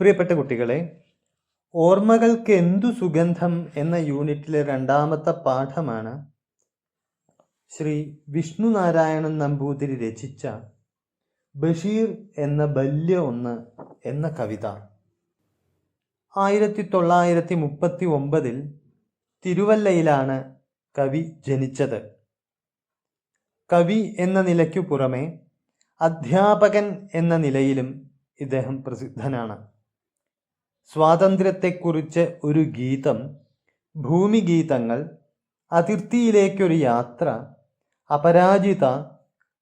പ്രിയപ്പെട്ട കുട്ടികളെ ഓർമ്മകൾക്ക് എന്തു സുഗന്ധം എന്ന യൂണിറ്റിലെ രണ്ടാമത്തെ പാഠമാണ് ശ്രീ വിഷ്ണു നാരായണൻ നമ്പൂതിരി രചിച്ച ബഷീർ എന്ന ബല്യ ഒന്ന് എന്ന കവിത. ആയിരത്തി തൊള്ളായിരത്തി മുപ്പത്തി ഒമ്പതിൽ തിരുവല്ലയിലാണ് കവി ജനിച്ചത്. കവി എന്ന നിലയ്ക്കു പുറമെ അധ്യാപകൻ എന്ന നിലയിലും ഇദ്ദേഹം പ്രസിദ്ധനാണ്. സ്വാതന്ത്ര്യത്തെക്കുറിച്ച് ഒരു ഗീതം ഭൂമിഗീതങ്ങൾ അതിർത്തിയിലേക്കൊരു യാത്ര അപരാജിത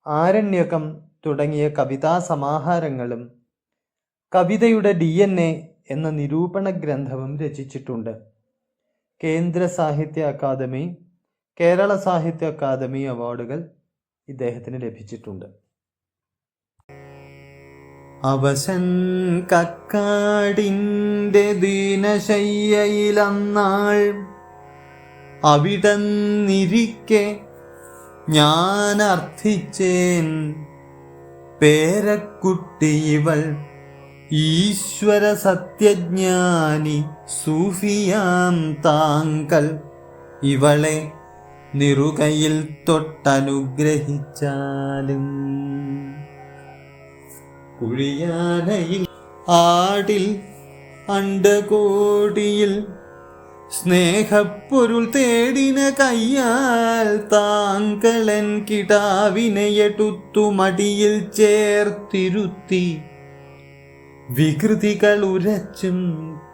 ആരണ്യകം തുടങ്ങിയ കവിതാ സമാഹാരങ്ങളും കവിതയുടെ ഡി എൻ എ എന്ന നിരൂപണ ഗ്രന്ഥവും രചിച്ചിട്ടുണ്ട്. കേന്ദ്ര സാഹിത്യ അക്കാദമി കേരള സാഹിത്യ അക്കാദമി അവാർഡുകൾ ഇദ്ദേഹത്തിന് ലഭിച്ചിട്ടുണ്ട്. അവശൻ കക്കാടിന്റെ ദീനശയ്യയിലന്നാൾ അവിടന്നിരിക്കെ ഞാൻ അർത്ഥിച്ചേൻ പേരക്കുട്ടി ഇവൾ ഈശ്വര സത്യജ്ഞാനി സൂഫിയാം താങ്കൾ ഇവളെ നിറുകയിൽ തൊട്ടനുഗ്രഹിച്ചാലും. കുഴിയാനയിൽ ആടിൽ അണ്ടകോടിയിൽ സ്നേഹപ്പൊരുൾ തേടിന കയ്യാൽ താങ്കളൻ കിടാവിനെ എടുത്തു മടിയിൽ ചേർത്തിരുത്തി. വികൃതികൾ ഉരച്ചും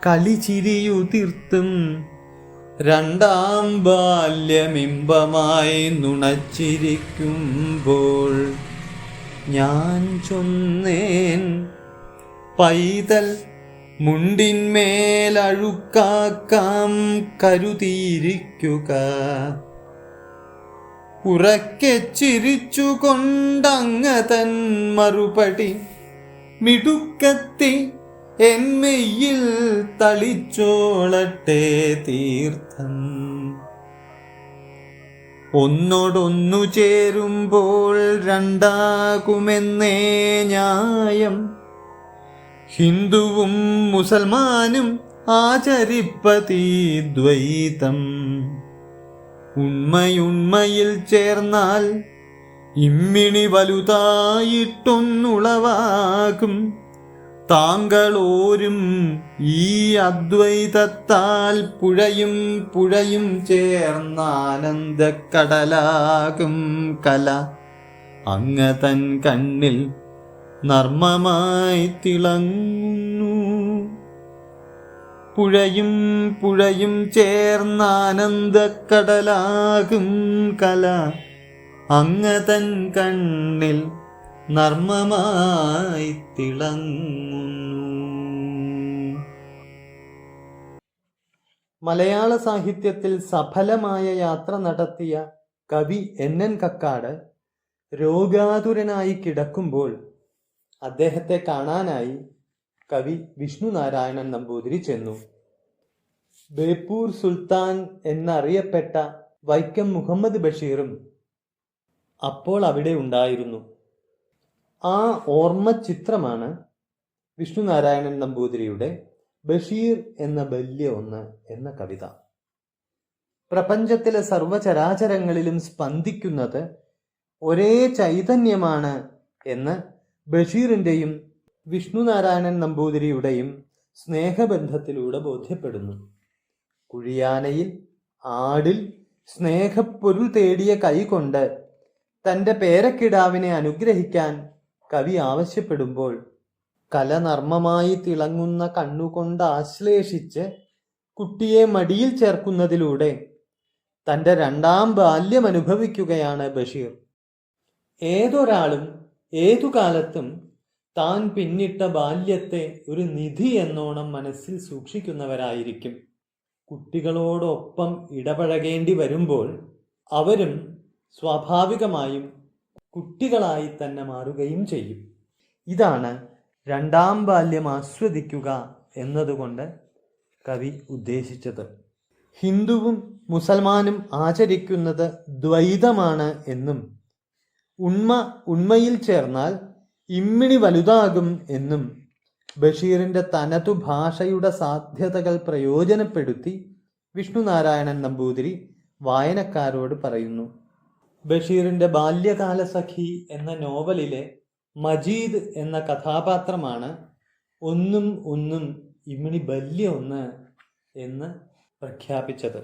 കളിചിരിയുതിർത്തും രണ്ടാം ബാല്യമിമ്പമായി നുണച്ചിരിക്കുമ്പോൾ ഞാൻ ചൊന്നേൻ പൈതൽ മുണ്ടിന്മേലഴുക്കാക്കാം കരുതിയിരിക്കുക. ഉറക്കെ ചിരിച്ചുകൊണ്ടങ്ങതൻ മറുപടി മിടുക്കത്തി എന്മയിൽ തളിച്ചോളട്ടെ തീർത്ഥം. ഒന്നോടൊന്നു ചേരുമ്പോൾ രണ്ടാകുമെന്നേ ന്യായം. ഹിന്ദുവും മുസൽമാനും ആചരിപ്പതി ദ്വൈതം. ഉണ്മയുണ്മയിൽ ചേർന്നാൽ ഇമ്മിണി വലുതായിട്ടൊന്നുളവാകും. താങ്കളോരും ഈ അദ്വൈതത്താൽ പുഴയും പുഴയും ചേർന്നാനന്ദക്കടലാകും കല. അങ്ങ തൻ കണ്ണിൽ നർമ്മമായി തിളങ്ങുന്നു. പുഴയും പുഴയും ചേർന്നാനന്ദക്കടലാകും കല. അങ്ങ തൻ കണ്ണിൽ നർമ്മമായി തിളങ്ങുന്നു. മലയാള സാഹിത്യത്തിൽ സഫലമായ യാത്ര നടത്തിയ കവി എൻ. എൻ. കക്കാട് രോഗാതുരനായി കിടക്കുമ്പോൾ അദ്ദേഹത്തെ കാണാനായി കവി വിഷ്ണു നാരായണൻ നമ്പൂതിരി ചെന്നു. ബേപ്പൂർ സുൽത്താൻ എന്നറിയപ്പെട്ട വൈക്കം മുഹമ്മദ് ബഷീറും അപ്പോൾ അവിടെ ഉണ്ടായിരുന്നു. ആ ഓർമ്മ ചിത്രമാണ് വിഷ്ണു നാരായണൻ നമ്പൂതിരിയുടെ ബഷീർ എന്ന ബല്യ ഒന്ന് എന്ന കവിത. പ്രപഞ്ചത്തിലെ സർവചരാചരങ്ങളിലും സ്പന്ദിക്കുന്നത് ഒരേ ചൈതന്യമാണ് എന്ന് ബഷീറിന്റെയും വിഷ്ണുനാരായണൻ നമ്പൂതിരിയുടെയും സ്നേഹബന്ധത്തിലൂടെ ബോധ്യപ്പെടുന്നു. കുഴിയാനയിൽ ആടിൽ സ്നേഹപ്പൊരുൾ തേടിയ കൈകൊണ്ട് തന്റെ പേരക്കിടാവിനെ അനുഗ്രഹിക്കാൻ കവി ആവശ്യപ്പെടുമ്പോൾ കലനർമ്മമായി തിളങ്ങുന്ന കണ്ണുകൊണ്ട് ആശ്ലേഷിച്ച് കുട്ടിയെ മടിയിൽ ചേർക്കുന്നതിലൂടെ തന്റെ രണ്ടാം ബാല്യം അനുഭവിക്കുകയാണ് ബഷീർ. ഏതൊരാളും ഏതു കാലത്തും താൻ പിന്നിട്ട ബാല്യത്തെ ഒരു നിധി എന്നോണം മനസ്സിൽ സൂക്ഷിക്കുന്നവരായിരിക്കും. കുട്ടികളോടൊപ്പം ഇടപഴകേണ്ടി വരുമ്പോൾ അവരും സ്വാഭാവികമായും കുട്ടികളായി തന്നെ മാറുകയും ചെയ്യും. ഇതാണ് രണ്ടാം ബാല്യം ആസ്വദിക്കുക എന്നതുകൊണ്ട് കവി ഉദ്ദേശിച്ചത്. ഹിന്ദുവും മുസൽമാനും ആചരിക്കുന്നത് ദ്വൈതമാണ് എന്നും ഉണ്മ ഉണ്മയിൽ ചേർന്നാൽ ഇമ്മിണി വലുതാകും എന്നും ബഷീറിന്റെ തനതു ഭാഷയുടെ സാധ്യതകൾ പ്രയോജനപ്പെടുത്തി വിഷ്ണുനാരായണൻ നമ്പൂതിരി വായനക്കാരോട് പറയുന്നു. ബഷീറിന്റെ ബാല്യകാല സഖി എന്ന നോവലിലെ മജീദ് എന്ന കഥാപാത്രമാണ് ഒന്നും ഒന്നും ഇമ്മിണി ബല്യ ഒന്ന് എന്ന് പ്രഖ്യാപിച്ചത്.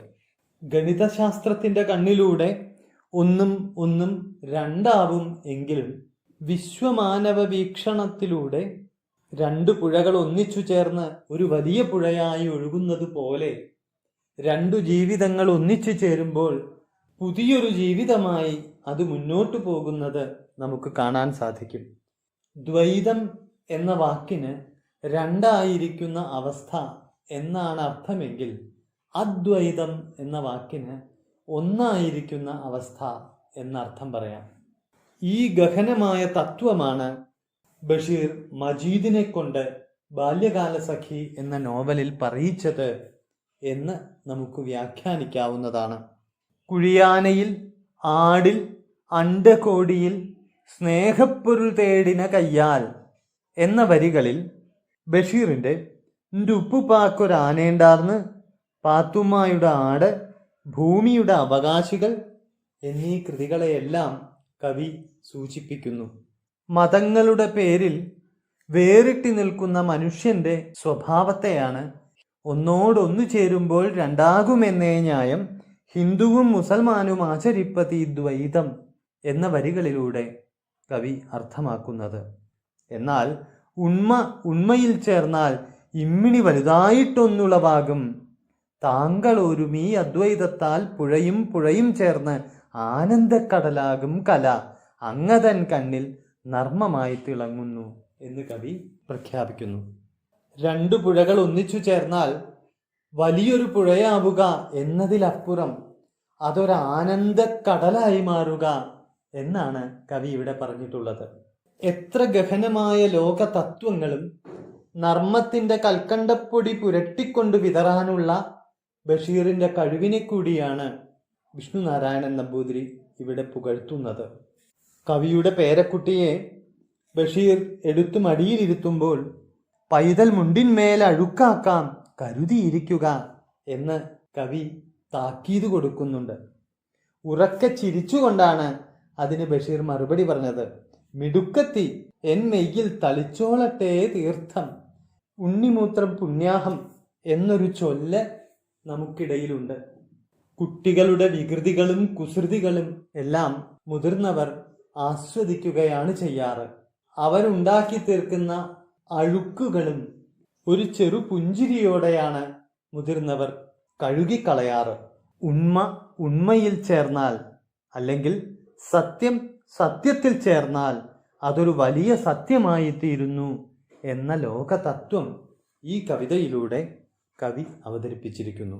ഗണിതശാസ്ത്രത്തിന്റെ കണ്ണിലൂടെ ഒന്നും ഒന്നും രണ്ടാവും എങ്കിലും വിശ്വമാനവ വീക്ഷണത്തിലൂടെ രണ്ട് പുഴകൾ ഒന്നിച്ചു ചേർന്ന് ഒരു വലിയ പുഴയായി ഒഴുകുന്നത് പോലെ രണ്ടു ജീവിതങ്ങൾ ഒന്നിച്ചു ചേരുമ്പോൾ പുതിയൊരു ജീവിതമായി അത് മുന്നോട്ടു പോകുന്നത് നമുക്ക് കാണാൻ സാധിക്കും. ദ്വൈതം എന്ന വാക്കിന് രണ്ടായിരിക്കുന്ന അവസ്ഥ എന്നാണ് അർത്ഥമെങ്കിൽ അദ്വൈതം എന്ന വാക്കിന് ഒന്നായിരിക്കുന്ന അവസ്ഥ എന്നർത്ഥം പറയാം. ഈ ഗഹനമായ തത്വമാണ് ബഷീർ മജീദിനെ കൊണ്ട് ബാല്യകാല സഖി എന്ന നോവലിൽ പറയിച്ചത് എന്ന് നമുക്ക് വ്യാഖ്യാനിക്കാവുന്നതാണ്. കുഴിയാനയിൽ ആടിൽ അണ്ടകോടിയിൽ സ്നേഹപ്പൊരുൾ തേടിന കയ്യാൽ എന്ന വരികളിൽ ബഷീറിന്റെ ഉപ്പുപാക്കൊരാനേണ്ടാർന്ന് പാത്തുമ്മയുടെ ആട് ഭൂമിയുടെ അവകാശികൾ എന്നീ കൃതികളെയെല്ലാം കവി സൂചിപ്പിക്കുന്നു. മതങ്ങളുടെ പേരിൽ വേറിട്ടി നിൽക്കുന്ന മനുഷ്യന്റെ സ്വഭാവത്തെയാണ് ഒന്നോടൊന്നു ചേരുമ്പോൾ രണ്ടാകുമെന്നേ ന്യായം ഹിന്ദുവും മുസൽമാനും ആചരിപ്പതി ദ്വൈതം എന്ന വരികളിലൂടെ കവി അർത്ഥമാക്കുന്നത്. എന്നാൽ ഉണ്മ ഉണ്മയിൽ ചേർന്നാൽ ഇമ്മിണി വലുതായിട്ടൊന്നുളവാകും. താങ്കൾ ഒരുമീ അദ്വൈതത്താൽ പുഴയും പുഴയും ചേർന്ന് ആനന്ദക്കടലാകും കല. അങ്ങതൻ കണ്ണിൽ നർമ്മമായി തിളങ്ങുന്നു എന്ന് കവി പ്രഖ്യാപിക്കുന്നു. രണ്ടു പുഴകൾ ഒന്നിച്ചു ചേർന്നാൽ വലിയൊരു പുഴയാവുക എന്നതിലപ്പുറം അതൊരു ആനന്ദക്കടലായി മാറുക എന്നാണ് കവി ഇവിടെ പറഞ്ഞിട്ടുള്ളത്. എത്ര ഗഹനമായ ലോക തത്വങ്ങളും നർമ്മത്തിന്റെ കൽക്കണ്ടപ്പൊടി പുരട്ടിക്കൊണ്ട് വിതറാനുള്ള ബഷീറിന്റെ കഴിവിനെ കൂടിയാണ് വിഷ്ണുനാരായണൻ നമ്പൂതിരി ഇവിടെ പുകഴ്ത്തുന്നത്. കവിയുടെ പേരക്കുട്ടിയെ ബഷീർ എടുത്തു മടിയിലിരുത്തുമ്പോൾ പൈതൽ മുണ്ടിന്മേൽ അഴുക്കാക്കാം കരുതിയിരിക്കുക എന്ന് കവി താക്കീത് കൊടുക്കുന്നുണ്ട്. ഉറക്കെ ചിരിച്ചുകൊണ്ടാണ് അതിന് ബഷീർ മറുപടി പറഞ്ഞത്. മിടുക്കത്തി എൻ മെയ്യിൽ തളിച്ചോളട്ടെ തീർത്ഥം ഉണ്ണിമൂത്രം പുണ്യാഹം എന്നൊരു ചൊല്ല് നമുക്കിടയിലുണ്ട്. കുട്ടികളുടെ വികൃതികളും കുസൃതികളും എല്ലാം മുതിർന്നവർ ആസ്വദിക്കുകയാണ് ചെയ്യാറ്. അവരുണ്ടാക്കി തീർക്കുന്ന അഴുക്കുകളും ഒരു ചെറു പുഞ്ചിരിയോടെയാണ് മുതിർന്നവർ കഴുകിക്കളയാറ്. ഉണ്മ ഉണ്മയിൽ ചേർന്നാൽ അല്ലെങ്കിൽ സത്യം സത്യത്തിൽ ചേർന്നാൽ അതൊരു വലിയ സത്യമായി തീരുന്നു എന്ന ലോകതത്വം ഈ കവിതയിലൂടെ കവി അവതരിപ്പിച്ചിരിക്കുന്നു.